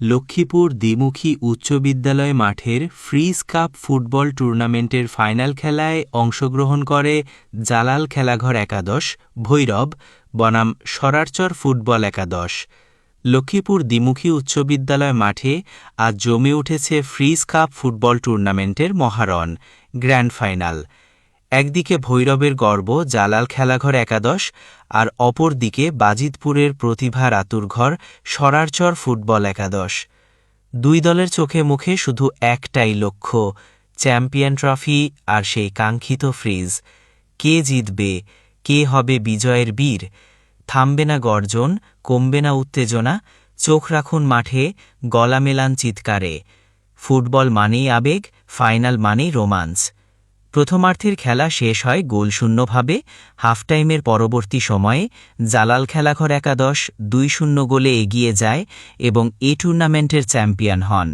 লক্ষ্মীপুর দ্বিমুখী উচ্চ বিদ্যালয় মাঠের ফ্রিজ কাপ ফুটবল টুর্নামেন্টের ফাইনাল খেলায় অংশগ্রহণ করে জালাল খেলাঘর একাদশ, ভৈরব, বনাম সরারচর ফুটবল একাদশ। লক্ষ্মীপুর দ্বিমুখী উচ্চ বিদ্যালয় মাঠে আজ জমে উঠেছে ফ্রিজ কাপ ফুটবল টুর্নামেন্টের মহারণ, গ্র্যান্ড ফাইনাল। একদিকে ভৈরবের গর্ব জালাল খেলাঘর একাদশ আর অপরদিকে বাজিতপুরের প্রতিভার আতুরঘর সরারচর ফুটবল একাদশ। দুই দলের চোখে মুখে শুধু একটাই লক্ষ্য, চ্যাম্পিয়ন ট্রফি আর সেই কাঙ্ক্ষিত ফ্রিজ। কে জিতবে? কে হবে বিজয়ের বীর? থামবে না গর্জন, কমবে না উত্তেজনা, চোখ রাখুন মাঠে, গলা মেলান চিৎকারে। ফুটবল মানেই আবেগ, ফাইনাল মানেই রোমান্স। প্রথমার্ধের খেলা শেষ হয় গোলশূন্যভাবে। হাফটাইমের পরবর্তী সময়ে জালাল খেলাঘর একাদশ দুই শূন্য গোলে এগিয়ে যায় এবং এ টুর্নামেন্টের চ্যাম্পিয়ন হন।